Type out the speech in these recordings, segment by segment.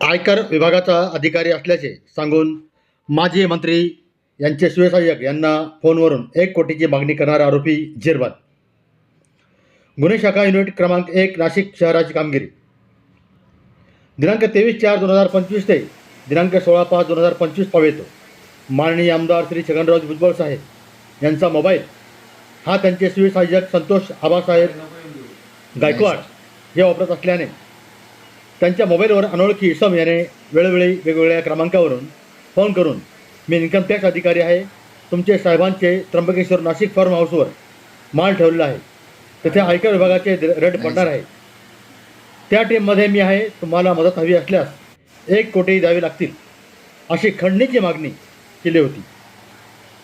आयकर विभागाचा अधिकारी असल्याचे सांगून माजी मंत्री यांचे शिवसहाय्यक यांना फोनवरून एक कोटीची मागणी करणारा आरोपी जेरबंद गुन्हे शाखा युनिट क्रमांक एक नाशिक शहराची कामगिरी. दिनांक तेवीस चार दोन हजार पंचवीस ते दिनांक सोळा पाच दोन हजार पंचवीस पावेतो माननीय आमदार श्री छगनराव भुजबळ साहेब यांचा मोबाईल हा त्यांचे शिवसहाय्यक संतोष आबासाहेब गायकवाड हे वापरत असल्याने त्यांच्या मोबाईलवर अनोळखी इसम याने वेळोवेळी वेगवेगळ्या क्रमांकावरून फोन करून मी इन्कम टॅक्स अधिकारी आहे. तुमचे साहेबांचे त्र्यंबकेश्वर नाशिक फार्म हाऊसवर माल ठेवलेला आहे. तेथे आयकर विभागाचे रेड पडणार आहे. त्या टीममध्ये मी आहे. तुम्हाला मदत हवी असल्यास एक कोटी द्यावी लागतील. अशी खंडणीची मागणी केली होती.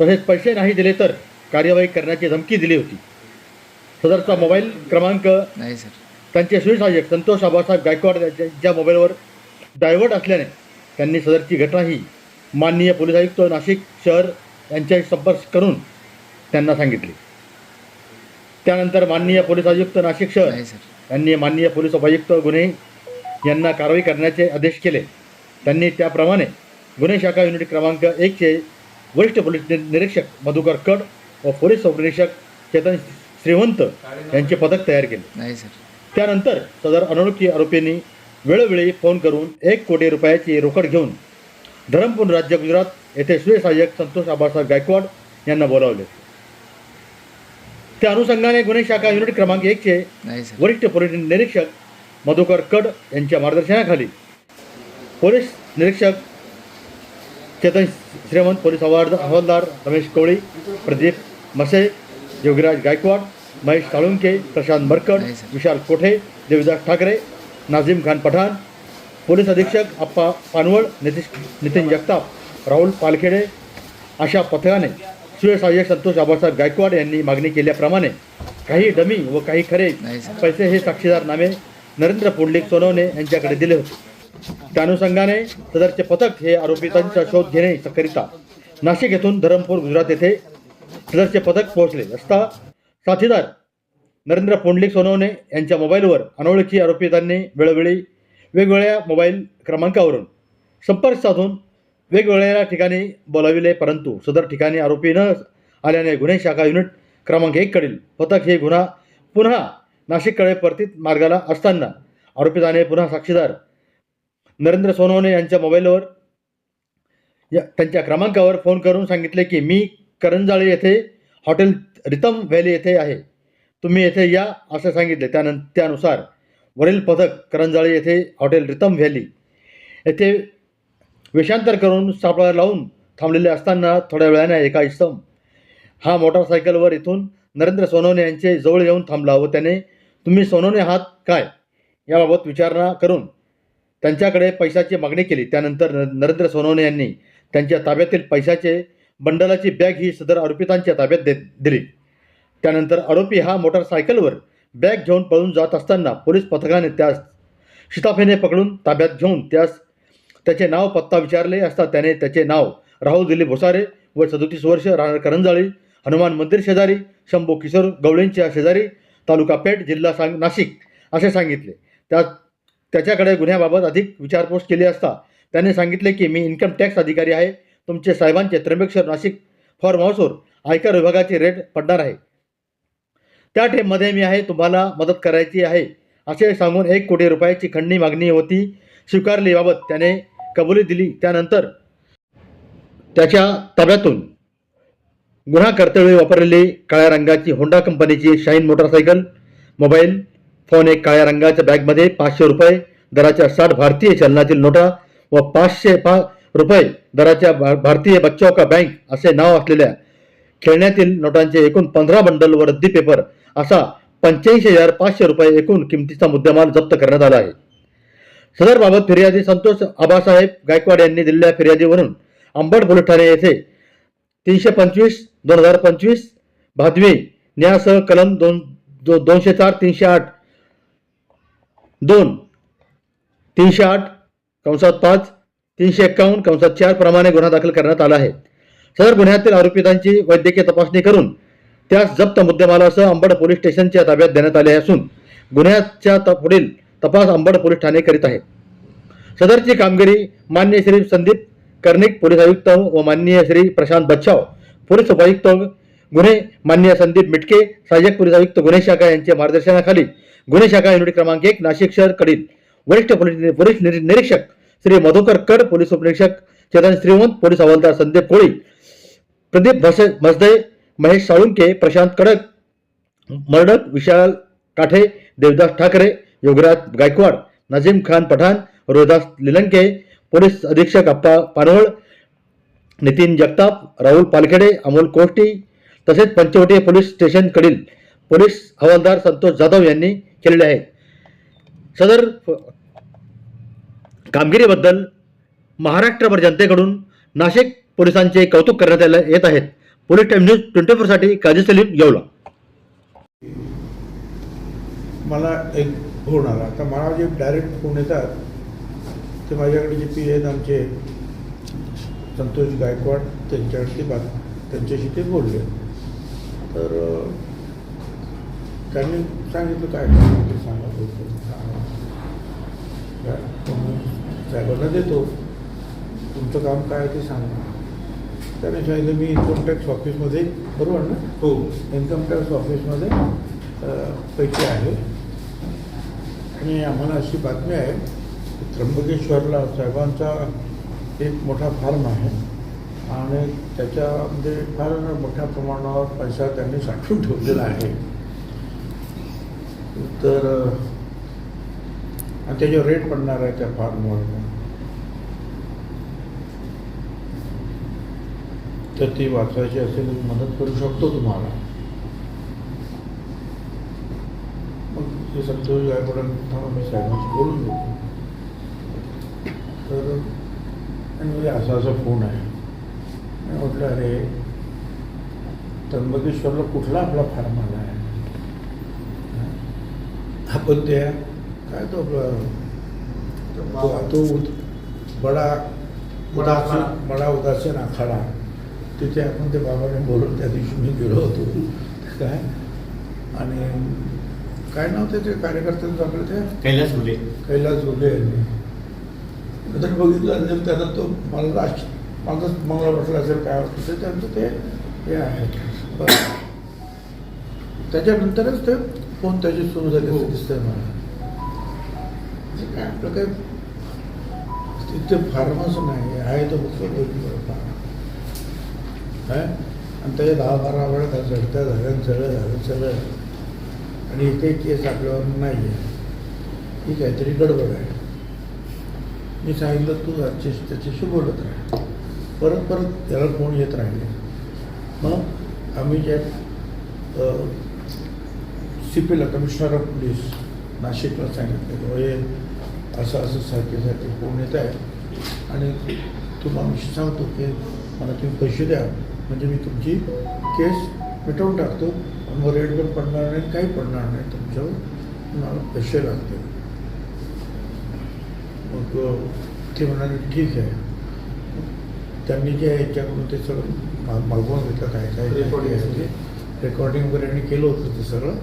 तसेच पैसे नाही दिले तर कार्यवाही करण्याची धमकी दिली होती. सदरचा मोबाईल क्रमांक नाही सर त्यांचे सुविसहाय्यक संतोष आबासाहेब गायकवाड यांच्या ज्या मोबाईलवर डायव्हर्ट असल्याने त्यांनी सदरची घटना ही माननीय पोलीस आयुक्त नाशिक शहर यांच्याशी संपर्क करून त्यांना सांगितली. त्यानंतर माननीय पोलीस आयुक्त नाशिक शहर यांनी माननीय पोलीस उपायुक्त गुन्हे यांना कारवाई करण्याचे आदेश केले. त्यांनी त्याप्रमाणे गुन्हे शाखा युनिट क्रमांक एकचे वरिष्ठ पोलीस निरीक्षक मधुकर कड व पोलीस उपनिरीक्षक चेतन श्रीवंत यांचे पथक तयार केले. नाही सर. त्यानंतर सदर अनोळखी आरोपींनी वेळोवेळी फोन करून एक कोटी रुपयाची रोकड घेऊन धरमपूर राज्य गुजरात येथे सुयसहाय्यक संतोष आबासाहेब गायकवाड यांना बोलावले. त्या अनुषंगाने गुन्हे शाखा युनिट क्रमांक एकचे वरिष्ठ पोलीस निरीक्षक मधुकर कड यांच्या मार्गदर्शनाखाली पोलीस निरीक्षक चेतन श्रीमंत पोलीस हवालदार रमेश कोळी प्रदीप मसे योगीराज गायकवाड महेश साळुंके प्रशांत मरकड. विशाल कोठे देवदास ठाकरे नाझीम खान पठाण पोलीस अधीक्षक आप्पा पानवळ नितीश नितीन जगताप राहुल पालखेडे अशा पथकाने सुयसहाय्यक संतोष आबासाहेब गायकवाड यांनी मागणी केल्याप्रमाणे काही डमी व काही खरे. पैसे हे साक्षीदार नामे नरेंद्र पुंडलिक सोनवणे यांच्याकडे दिले होते त्या अनुषंगाने सदरचे पथक हे आरोपितांचा शोध घेण्याकरिता नाशिक येथून धरमपूर गुजरात येथे सदरचे पथक पोहोचले असता साथीदार नरेंद्र पोंडलिक सोनवणे यांच्या मोबाईलवर अनोळखी आरोपितांनी वेळोवेळी वेगवेगळ्या मोबाईल क्रमांकावरून संपर्क साधून वेगवेगळ्या ठिकाणी बोलाविले परंतु सदर ठिकाणी आरोपी न आल्याने गुन्हे शाखा युनिट क्रमांक एककडील पथक हे गुन्हा पुन्हा नाशिककडे परतीत मार्गाला असताना आरोपिताने पुन्हा साक्षीदार नरेंद्र सोनवणे यांच्या मोबाईलवर या त्यांच्या क्रमांकावर फोन करून सांगितले की मी करंजाळे येथे हॉटेल रितम व्हॅली येथे आहे. तुम्ही येथे या असं सांगितले. त्यानं त्यानुसार वरील पथक करंजाळे येथे हॉटेल रितम व्हॅली येथे वेषांतर करून सापळा लावून थांबलेले असताना थोड्या वेळाने एका इसम हा मोटारसायकलवर इथून नरेंद्र सोनवणे यांचे जवळ येऊन थांबला व त्याने तुम्ही सोनवणे आहात काय याबाबत विचारणा करून त्यांच्याकडे पैशाची मागणी केली. त्यानंतर न- नरेंद्र सोनवणे यांनी त्यांच्या ताब्यातील पैशाचे बंडलाची बॅग ही सदर आरोपितांच्या ताब्यात दे दिली. त्यानंतर आरोपी हा मोटारसायकलवर बॅग घेऊन पळून जात असताना पोलीस पथकाने त्यास शिताफेने पकडून ताब्यात घेऊन त्यास त्याचे नाव पत्ता विचारले असता त्याने त्याचे नाव राहुल दिलीप भोसारे व सदोतीस वर्ष राहणार करंजाळी हनुमान मंदिर शेजारी शंभू किशोर गवळींच्या शेजारी तालुका पेठ जिल्हा सांग नाशिक असे सांगितले. त्या त्याच्याकडे गुन्ह्याबाबत अधिक विचारपूस केली असता त्याने सांगितले की मी इन्कम टॅक्स अधिकारी आहे. तुमचे साहेबांचे त्र्यंबकेश्वर नाशिक फॉर्म हाऊसवर आयकर विभागाची रेट पडणार आहे. त्या टेममध्ये मी आहे तुम्हाला मदत करायची आहे असे सांगून एक कोटी रुपयाची खंडणी मागणी होती स्वीकारली बाबत त्याने कबुली दिली. त्यानंतर त्याच्या ताब्यातून गुन्हा करतेवेळी वापरलेली काळ्या रंगाची होंडा कंपनीची शाईन मोटारसायकल मोबाईल फोन एक काळ्या रंगाच्या बॅगमध्ये पाचशे रुपये दराच्या साठ भारतीय चलनातील नोटा व पाचशे पा रुपये दराच्या भा भारतीय बच्चाव का बँक असे नाव असलेल्या खेळण्यातील नोटांचे एकूण पंधरा बंडल व रद्दी पेपर असा पंच्याऐंशी हजार पाचशे रुपये एकूण किमतीचा मुद्देमाल जप्त करण्यात आला आहे. सदरबाबत फिर्यादी संतोष आबासाहेब गायकवाड यांनी दिलेल्या फिर्यादीवरून अंबड पोलीस ठाणे येथे तीनशे पंचवीस दोन हजार पंचवीस भादवी न्यायासह कलम दोन दो दोनशे चार तीनशे आठ दोन तीनशे आठ कंसात पाच तीनशे एक्कावन्न कंसात चार प्रमाणे गुन्हा दाखल करण्यात आला आहे. सदर गुन्ह्यातील आरोपितांची वैद्यकीय तपासणी करून त्यास जप्त मुद्देमालासह अंबड पोलीस स्टेशनच्या ताब्यात देण्यात आले असून गुन्ह्याच्या पुढील तपास अंबड पोलीस ठाणे करीत आहे. सदरची कामगिरी मान्य श्री संदीप कर्णिक पोलीस आयुक्त व माननीय श्री प्रशांत बच्छाव पोलीस उपायुक्त गुन्हे मान्य संदीप मिटके सहाय्यक पोलीस आयुक्त गुन्हे शाखा यांच्या मार्गदर्शनाखाली गुन्हे शाखा युनिट क्रमांक एक नाशिक शहर कडील. वरिष्ठ पोलीस पोलीस निरीक्षक श्री मधुकर कड पोलीस उपनिरीक्षक चेतन श्रीवंत पोलीस हवालदार संदीप कोळी प्रदीप भस मसदे महेश साळुंके प्रशांत कडक मर्डक विशाल काठे देवदास ठाकरे योगराज गायकवाड नजीम खान पठाण रोहिदास लिलंके पोलीस अधीक्षक अप्पा पानवळ नितीन जगताप राहुल पालखेडे अमोल कोष्टी तसेच पंचवटी पोलीस स्टेशनकडील पोलीस हवालदार संतोष जाधव यांनी केलेले आहे सदर कामगिरीबद्दल महाराष्ट्रभर जनतेकडून नाशिक पोलिसांचे कौतुक करण्यात आले- येत आहेत. पोलीस टाइम न्यूज ट्वेंटी फोरसाठी काजी सलीम येवला. मला एक फोन आला. आता मला जे डायरेक्ट फोन येतात ते माझ्याकडे जे पी आहेत आमचे संतोष गायकवाड त्यांच्याकडे बात त्यांच्याशी ते बोलले. तर त्यांनी सांगितलं काय सांगा साहेबांना देतो. तुमचं काम काय आहे ते सांगा. त्याने सांगितलं मी इन्कम टॅक्स ऑफिसमध्ये बरोबर ना? हो. इन्कम टॅक्स ऑफिसमध्ये पैसे आहे. आणि आम्हाला अशी बातमी आहे की त्र्यंबकेश्वरला साहेबांचा एक मोठा फार्म आहे. आणि त्याच्यामध्ये फार मोठ्या प्रमाणावर पैसा त्यांनी साठवून ठेवलेला आहे. तर आणि त्याच्यावर रेट पडणार आहे त्या फार्मवर तर ती वाचवायची असेल मदत करू शकतो तुम्हाला. मग हे संतोष गायकवाडांना मी साहेबांशी बोलून घेतो. तर म्हणजे असा असा फोन आहे. मी म्हटलं अरे त्र्यंबकेश्वरला कुठला आपला फार्म आला आहे? आपण त्या काय तो आपला तो- तो बडा उदासीन बडा उदासीन आखाडा. तिथे आपण ते बाबाने बोलून त्या दिवशी मी गेलो होतो. काय? आणि काय नाव त्याचे कार्यकर्त्यांचं आपलं ते? कैलास मुले कैलास जोगे यांनी. नंतर बघितलं असेल त्याचा तो मला राज माझं मंगळा म्हटलं असेल काय वाटतं ते त्यांचं ते हे आहे. त्याच्यानंतरच ते फोन त्याची सुरू झाली असं दिसतंय मला. म्हणजे काय आपलं काय? तिथे फार्मच नाही आहे तो फक्त काय? आणि त्याचे दहा बारा वेळा त्या झडत्या झाल्या सगळं झालं सगळं. आणि एकही केस आपल्यावर नाही आहे ही काहीतरी गडबड आहे. मी सांगितलं तू त्याच्याशी त्याच्याशी बोलत राह. परत परत त्याला फोन येत राहिले. मग आम्ही ज्या सी पीला कमिशनर ऑफ पोलीस नाशिकला सांगितलं हो, हे असं असं सारखे सारखे फोन येत आहे आणि तुम्हाला सांगतो की मला तुम्ही पैसे द्या. म्हणजे मी तुमची केस मिटवून टाकतो आणि मग रेट पण पडणार नाही काही पडणार नाही. तुमच्यावर मला पैसे लागतील. मग ते म्हणाले ठीक आहे. त्यांनी जे आहे याच्याकडून ते सगळं मागवून घेतलं काय काय Recording आहे ते. रेकॉर्डिंग वगैरे यांनी केलं होतं ते सगळं.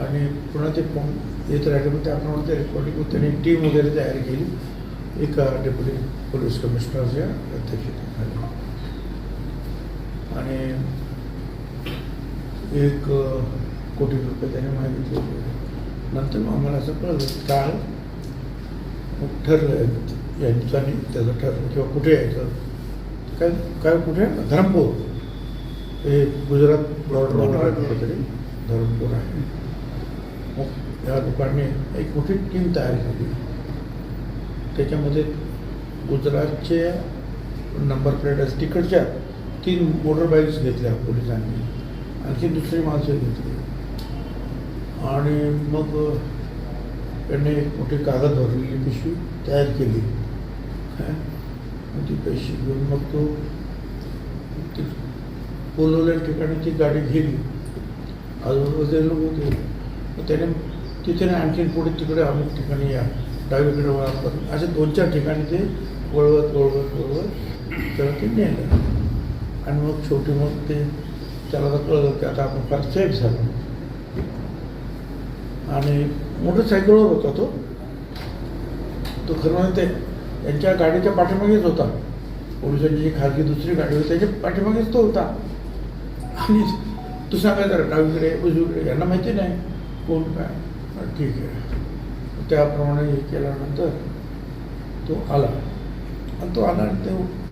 आणि पुन्हा ते फोन येत राहिले मग त्याप्रमाणे ते रेकॉर्डिंग त्यांनी टीम वगैरे तयार केली. एका डेप्युटी पोलीस कमिशनरच्या अध्यक्षतेखाली. आणि एक कोटी रुपये त्याने मागितले होते. नंतर मग आम्हाला असं कळलं काळ मग ठरलं यांचं आणि त्याचं ठरलं. किंवा कुठे यायचं? काय काय कुठे? धरमपूर. हे गुजरात बॉर्डर आहे. कुठेतरी. धरमपूर आहे. मग या लोकांनी एक मोठी टीम तयार केली. त्याच्यामध्ये गुजरातचे नंबर प्लेट असं तिकडच्या तीन मोटर बाईक्स घेतल्या पोलिसांनी. आणखी दुसरी माणसं घेतली. आणि मग त्यांनी एक मोठी कागद भरलेली पिशवी तयार केली. ती पैसे घेऊन मग तो ती ठिकाणी ती गाडी गेली. आजूबाजूचे लोक होते. मग त्याने तिथे आणखी आणखीन पुढे तिकडे अमुक ठिकाणी या डावीकडे वळा असे दोन चार ठिकाणी ते वळवत वळवत वळवत त्याला ते नेलं. आणि मग शेवटी मग ते त्याला आता कळलं की आता आपण फार सेफ झालो. आणि मोटरसायकलवर होता तो. तो खरं म्हणजे त्यांच्या गाडीच्या पाठीमागेच होता. पोलिसांची जी खाजगी दुसरी गाडी होती त्याच्या पाठीमागेच तो होता. आणि तू सांगायचं डावीकडे उजवीकडे यांना माहिती नाही कोण काय. ठीक आहे. त्याप्रमाणे हे केल्यानंतर तो आला. आणि तो आला आणि ते